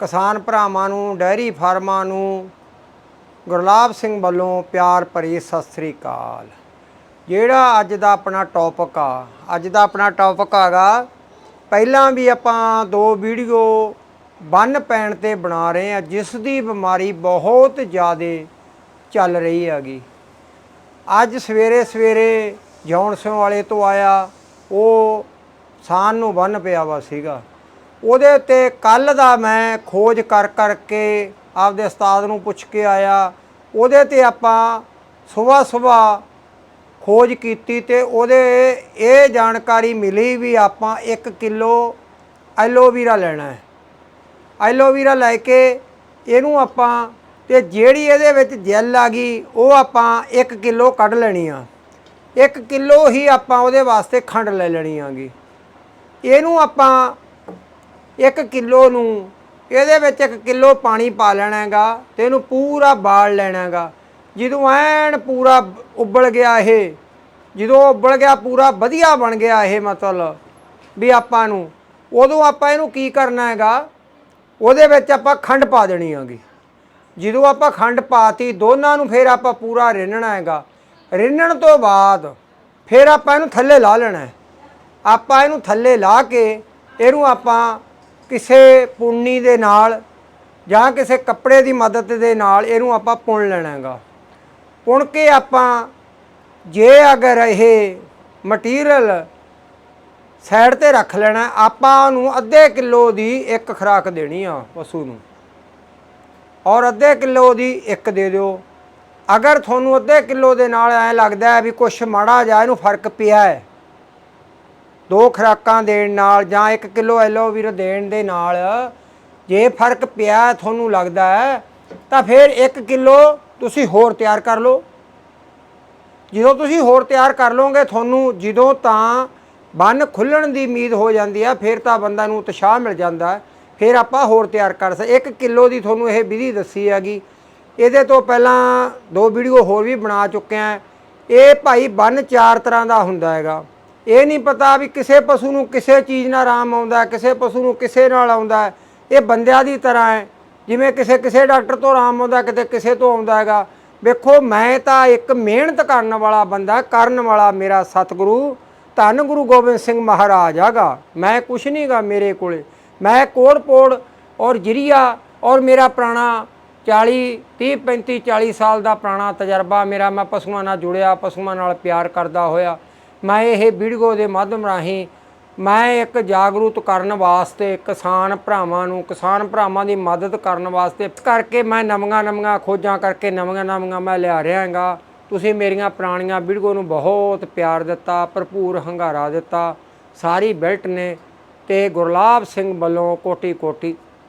ਕਿਸਾਨ ਭਰਾਵਾਂ ਨੂੰ ਡੈਰੀ ਫਾਰਮਾਂ ਨੂੰ, ਗੁਰਲਾਬ ਸਿੰਘ ਵੱਲੋਂ ਪਿਆਰ ਭਰੀ ਸਤਿ ਸ੍ਰੀ ਅਕਾਲ। ਜਿਹੜਾ ਅੱਜ ਦਾ ਆਪਣਾ ਟੌਪਿਕ ਆ, ਅੱਜ ਦਾ ਆਪਣਾ ਟੌਪਿਕ ਹੈਗਾ, ਪਹਿਲਾਂ ਵੀ ਆਪਾਂ ਦੋ ਵੀਡੀਓ ਬੰਨ ਪੈਣ ਤੇ ਬਣਾ ਰਹੇ ਆ ਜਿਸ ਦੀ ਬਿਮਾਰੀ ਬਹੁਤ ਜ਼ਿਆਦਾ ਚੱਲ ਰਹੀ ਹੈਗੀ। ਅੱਜ ਸਵੇਰੇ ਸਵੇਰੇ ਜੌਨ ਸਿੰਘ ਵਾਲੇ ਤੋਂ ਆਇਆ, ਉਹ ਸਾਨ ਨੂੰ ਬੰਨ ਪਿਆ ਵਾ ਸੀਗਾ। ਉਹਦੇ ਤੇ ਕੱਲ ਦਾ ਮੈਂ ਖੋਜ ਕਰ ਕਰਕੇ ਆਪਦੇ ਉਸਤਾਦ ਨੂੰ ਪੁੱਛ ਕੇ ਆਇਆ। ਉਹਦੇ ਤੇ ਆਪਾਂ ਸਵੇਰ ਸਵੇਰ ਖੋਜ ਕੀਤੀ ਤੇ ਉਹਦੇ ਇਹ ਜਾਣਕਾਰੀ ਮਿਲੀ ਵੀ ਆਪਾਂ 1 ਕਿਲੋ ਐਲੋਵੀਰਾ ਲੈਣਾ ਹੈ। ਐਲੋਵੀਰਾ ਲੈ ਕੇ ਇਹਨੂੰ ਆਪਾਂ ਤੇ ਜਿਹੜੀ ਇਹਦੇ ਵਿੱਚ ਜੈਲ ਆ ਗਈ, ਉਹ ਆਪਾਂ 1 ਕਿਲੋ ਕੱਢ ਲੈਣੀ ਆ। 1 ਕਿਲੋ ਹੀ ਆਪਾਂ ਉਹਦੇ ਵਾਸਤੇ ਖੰਡ ਲੈ ਲੈਣੀ ਆਗੀ। ਇਹਨੂੰ ਆਪਾਂ 1 ਕਿਲੋ ਨੂੰ, ਇਹਦੇ ਵਿੱਚ 1 ਕਿਲੋ ਪਾਣੀ ਪਾ ਲੈਣਾ ਹੈਗਾ ਤੇ ਇਹਨੂੰ ਪੂਰਾ ਬਾਲ ਲੈਣਾ ਹੈਗਾ ਜਦੋਂ ਐਨ ਪੂਰਾ ਉਬਲ ਗਿਆ ਇਹ, ਜਦੋਂ ਉਬਲ ਗਿਆ, ਪੂਰਾ ਵਧੀਆ ਬਣ ਗਿਆ ਇਹ ਮਤਲਬ ਵੀ ਆਪਾਂ ਨੂੰ। ਉਦੋਂ ਆਪਾਂ ਇਹਨੂੰ ਕੀ ਕਰਨਾ ਹੈਗਾ ਉਹਦੇ ਵਿੱਚ ਆਪਾਂ ਖੰਡ ਪਾ ਦੇਣੀ ਹੈਗੀ ਜਦੋਂ ਆਪਾਂ ਖੰਡ ਪਾਤੀ, ਦੋਨਾਂ ਨੂੰ ਫਿਰ ਆਪਾਂ ਪੂਰਾ ਰਿੰਨਣਾ ਹੈਗਾ ਰਿੰਨਣ ਤੋਂ ਬਾਅਦ ਫਿਰ ਆਪਾਂ ਇਹਨੂੰ ਥੱਲੇ ਲਾ ਲੈਣਾ। ਆਪਾਂ ਇਹਨੂੰ ਥੱਲੇ ਲਾ ਕੇ ਇਹਨੂੰ ਆਪਾਂ ਕਿਸੇ ਪੁੰਨੀ ਦੇ ਨਾਲ ਜਾਂ ਕਿਸੇ ਕੱਪੜੇ ਦੀ ਮਦਦ ਦੇ ਨਾਲ ਇਹਨੂੰ ਆਪਾਂ ਪੁਣ ਲੈਣਾ ਹੈਗਾ ਪੁਣ ਕੇ ਆਪਾਂ ਜੇ ਅਗਰ ਇਹ ਮਟੀਰੀਅਲ ਸਾਈਡ ਤੇ ਰੱਖ ਲੈਣਾ, ਆਪਾਂ ਨੂੰ ਅੱਧੇ ਕਿਲੋ ਦੀ ਇੱਕ ਖੁਰਾਕ ਦੇਣੀ ਆ ਪਸ਼ੂ ਨੂੰ। ਔਰ ਅੱਧੇ ਕਿਲੋ ਦੀ ਇੱਕ ਦੇ ਦਿਓ। ਅਗਰ ਤੁਹਾਨੂੰ ਅੱਧੇ ਕਿਲੋ ਦੇ ਨਾਲ ਐ ਲੱਗਦਾ ਹੈ ਵੀ ਕੁਛ ਮਾੜਾ ਜਾ ਇਹਨੂੰ ਫ਼ਰਕ ਪਿਆ ਹੈ ਦੋ ਖੁਰਾਕਾਂ ਦੇਣ ਨਾਲ ਜਾਂ 1 ਕਿਲੋ ਐਲੋਵੀਰਾ ਦੇਣ ਦੇ ਨਾਲ ਜੇ ਫ਼ਰਕ ਪਿਆ ਤੁਹਾਨੂੰ ਲੱਗਦਾ ਹੈ, ਤਾਂ ਫਿਰ 1 ਕਿਲੋ ਤੁਸੀਂ ਹੋਰ ਤਿਆਰ ਕਰ ਲਓ। ਜਦੋਂ ਤੁਸੀਂ ਹੋਰ ਤਿਆਰ ਕਰ ਲਓਗੇ, ਤੁਹਾਨੂੰ ਜਦੋਂ ਤਾਂ ਬੰਨ ਖੁੱਲਣ ਦੀ ਉਮੀਦ ਹੋ ਜਾਂਦੀ ਆ ਫਿਰ ਤਾਂ ਬੰਦਾ ਨੂੰ ਉਤਸ਼ਾਹ ਮਿਲ ਜਾਂਦਾ ਫਿਰ ਆਪਾਂ ਹੋਰ ਤਿਆਰ ਕਰ ਸਕ 1 ਕਿਲੋ ਦੀ ਤੁਹਾਨੂੰ ਇਹ ਵਿਧੀ ਦੱਸੀ ਹੈਗੀ। ਇਹਦੇ ਤੋਂ ਪਹਿਲਾਂ ਦੋ ਵੀਡੀਓ ਹੋਰ ਵੀ ਬਣਾ ਚੁੱਕੇ ਆ ਇਹ ਭਾਈ ਬੰਨ ਚਾਰ ਤਰ੍ਹਾਂ ਦਾ ਹੁੰਦਾ ਹੈਗਾ। ਇਹ ਨਹੀਂ ਪਤਾ ਵੀ ਕਿਸੇ ਪਸ਼ੂ ਨੂੰ ਕਿਸੇ ਚੀਜ਼ ਨਾਲ ਆਰਾਮ ਆਉਂਦਾ ਕਿਸੇ ਪਸ਼ੂ ਨੂੰ ਕਿਸੇ ਨਾਲ ਆਉਂਦਾ ਇਹ ਬੰਦਿਆਂ ਦੀ ਤਰ੍ਹਾਂ ਹੈ। ਜਿਵੇਂ ਕਿਸੇ ਕਿਸੇ ਡਾਕਟਰ ਤੋਂ ਆਰਾਮ ਆਉਂਦਾ ਕਿਤੇ ਕਿਸੇ ਤੋਂ ਆਉਂਦਾ ਹੈਗਾ। ਵੇਖੋ, ਮੈਂ ਤਾਂ ਇੱਕ ਮਿਹਨਤ ਕਰਨ ਵਾਲਾ ਬੰਦਾ, ਕਰਨ ਵਾਲਾ ਮੇਰਾ ਸਤਿਗੁਰੂ। ਧੰਨ ਗੁਰੂ ਗੋਬਿੰਦ ਸਿੰਘ ਮਹਾਰਾਜ ਆਗਾ ਮੈਂ ਕੁਛ ਨਹੀਂਗਾ ਮੇਰੇ ਕੋਲੇ। ਮੈਂ ਕੋੜ ਪੋੜ ਔਰ ਜਰੀਆ ਔਰ ਮੇਰਾ ਪੁਰਾਣਾ 40 30 35 40 ਸਾਲ ਦਾ ਪੁਰਾਣਾ ਤਜਰਬਾ ਮੇਰਾ, ਮੈਂ ਪਸ਼ੂਆਂ ਨਾਲ ਜੁੜਿਆ, ਪਸ਼ੂਆਂ ਨਾਲ ਪਿਆਰ ਕਰਦਾ ਹੋਇਆ। ਮੈਂ ਇਹ ਵੀਡੀਓ ਦੇ ਮਾਧਿਅਮ ਰਾਹੀਂ ਮੈਂ ਇੱਕ ਜਾਗਰੂਕ ਕਰਨ ਵਾਸਤੇ ਕਿਸਾਨ ਭਰਾਵਾਂ ਨੂੰ, ਕਿਸਾਨ ਭਰਾਵਾਂ ਦੀ ਮਦਦ ਕਰਨ ਵਾਸਤੇ ਇਸ ਕਰਕੇ ਮੈਂ ਨਵੀਆਂ ਨਵੀਆਂ ਖੋਜਾਂ ਕਰਕੇ ਨਵੀਆਂ ਨਵੀਆਂ ਮੈਂ ਲਿਆ ਰਿਹਾ ਹਾਂਗਾ। ਤੁਸੀਂ ਮੇਰੀਆਂ ਪੁਰਾਣੀਆਂ ਵੀਡੀਓ ਨੂੰ ਬਹੁਤ ਪਿਆਰ ਦਿੱਤਾ, ਭਰਪੂਰ ਹੰਗਾਰਾ ਦਿੱਤਾ। ਸਾਰੀ ਬੈਲਟ ਨੇ ਤੇ ਗੁਰਲਾਬ ਸਿੰਘ ਵੱਲੋਂ ਕੋਟੀ ਕੋਟੀ